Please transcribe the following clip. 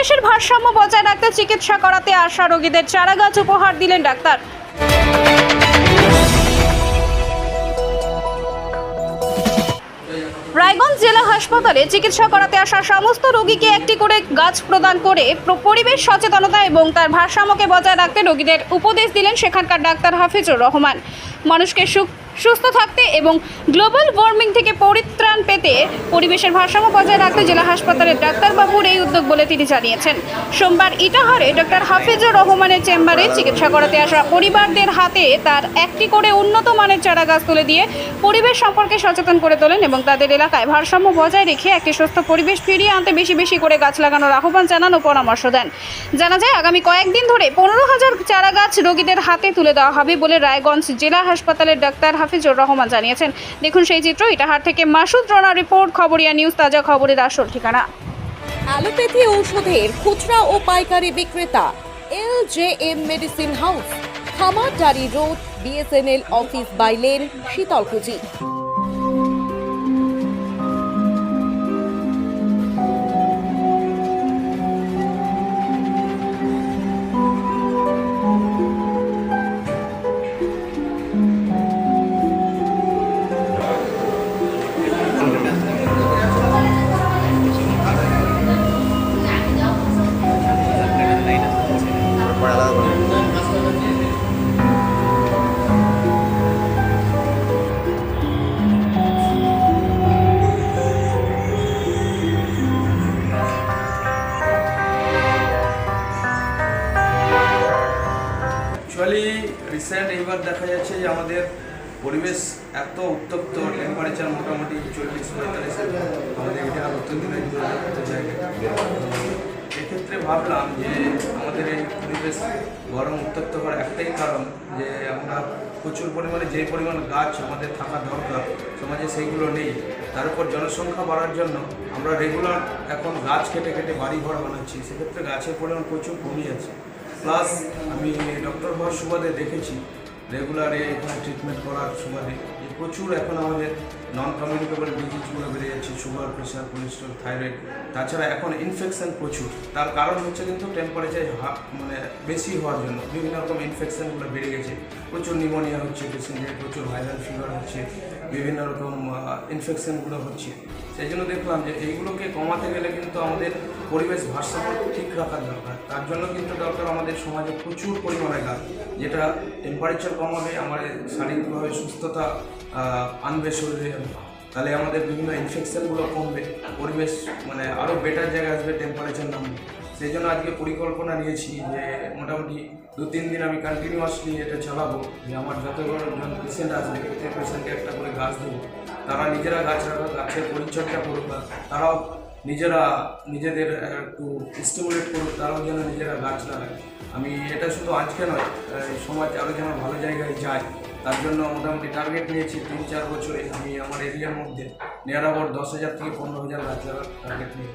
পরিবেশের ভারসাম্য বজায় রাখতে চিকিৎসা করাতে আসা রোগীদের। চারাগাছ উপহার দিলেন ডাক্তার। রায়গঞ্জ জেলা হাসপাতালে চিকিৎসা করাতে আসা সমস্ত রোগীকে একটি করে গাছ প্রদান করে পরিবেশ সচেতনতা এবং তার ভারসাম্যকে বজায় রাখতে রোগীদের উপদেশ দিলেন সেখানকার ডাক্তার হাফিজুর রহমান। মানুষকে সু- সুস্থ থাকতে এবং গ্লোবাল ওয়ার্মিং থেকে পরিত্রাণ পেতে পরিবেশের ভারসাম্য বজায় রাখতে জেলা হাসপাতালের ডাক্তারবাবুর এই উদ্যোগ বলে তিনি জানিয়েছেন। সোমবার ইটাহারে ডক্টর হাফিজুর রহমানের চেম্বারে চিকিৎসা করাতে আসা পরিবারদের হাতে তার একটি করে উন্নত মানের চারা গাছ তুলে দিয়ে পরিবেশ সম্পর্কে সচেতন করে তোলেন এবং তাদের এলাকায় ভারসাম্য বজায় রেখে একটি সুস্থ পরিবেশ ফিরিয়ে আনতে বেশি বেশি করে গাছ লাগানোর আহ্বান জানান ও পরামর্শ দেন। জানা যায়, আগামী কয়েকদিন ধরে পনেরো হাজার চারা গাছ রোগীদের হাতে তুলে দেওয়া হবে বলে রায়গঞ্জ জেলা হাসপাতালের ডাক্তার হাফিজুর রহমান জানিয়েছেন। দেখুন সেই চিত্র, ইটাহার থেকে মাসুদ রানা রিপোর্ট, খবরিয়া নিউজ, তাজা খবরের আসল ঠিকানা। অ্যালোপ্যাথি ঔষধের খুচরা ও পাইকারি বিক্রেতা L J M medicine house, Khamardari road, BSNL office bylane Sitalkuchi. Actually recent এইবার দেখা যাচ্ছে যে আমাদের পরিবেশ এত উত্তপ্ত টেম্পারেচার মোটামুটি চল্লিশ পঁয়তাল্লিশ আমাদের এটা উত্তর দিনাজপুর এক্ষেত্রে ভাবলাম যে আমাদের এই পরিবেশ গরম উত্তপ্ত হওয়ার একটাই কারণ যে আমরা প্রচুর পরিমাণে যে পরিমাণ গাছ আমাদের থাকা দরকার, সমাজে সেইগুলো নেই। তার উপর জনসংখ্যা বাড়ার জন্য আমরা রেগুলার এখন গাছ কেটে কেটে বাড়ি ঘর বানাচ্ছি। সেক্ষেত্রে গাছের পরিমাণ প্রচুর কমে যাচ্ছে। প্লাস আমি ডক্টর হওয়ার সুবাদে দেখেছি রেগুলারে এখানে ট্রিটমেন্ট করার সুবাদে। প্রচুর এখন আমাদের নন কমিউনিকেবল ডিজিজগুলো বেড়ে যাচ্ছে সুগার প্রেশার কোলেস্ট্রল থাইরয়েড তাছাড়া এখন ইনফেকশন প্রচুর। তার কারণ হচ্ছে কিন্তু টেম্পারেচার মানে বেশি হওয়ার জন্য। বিভিন্ন রকম ইনফেকশনগুলো বেড়ে গেছে। প্রচুর নিউমোনিয়া হচ্ছে পেশেন্টের প্রচুর ভাইরাল ফিভার হচ্ছে, বিভিন্ন রকম ইনফেকশনগুলো হচ্ছে। সেই জন্য দেখলাম যে এইগুলোকে কমাতে গেলে কিন্তু আমাদের পরিবেশ ভারসাম্য ঠিক রাখার দরকার। তার জন্য কিন্তু দরকার আমাদের সমাজে প্রচুর পরিমাণে গাছ, যেটা টেম্পারেচার কমাবে, আমাদের শারীরিকভাবে সুস্থতা আনবে শরীরে। তাহলে আমাদের বিভিন্ন ইনফেকশনগুলো কমবে। পরিবেশ মানে আরও বেটার জায়গায় আসবে টেম্পারেচার নামবে। সেই জন্য আজকে পরিকল্পনা নিয়েছি যে মোটামুটি দু, তিন দিন আমি কন্টিনিউয়াসলি এটা চালাবো। যে আমার যত জন পেশেন্ট আসবে প্রত্যেক পেশেন্টকে একটা করে গাছ দেবো। তারা নিজেরা গাছ রাখা গাছের পরিচর্যা করুক তারাও নিজেরা নিজেদের একটু স্টিমুলেট করুক, তারাও যেন নিজেরা গাছ লাগায়। আমি এটা শুধু আজকে নয় সমাজ আরও যেন ভালো জায়গায় যায়, তার জন্য মোটামুটি টার্গেট নিয়েছি তিন চার বছরে। আমি আমার এরিয়ার মধ্যে, নিয়ার আবার দশ হাজার থেকে পনেরো হাজার গাছ লাগার টার্গেট নিয়ে।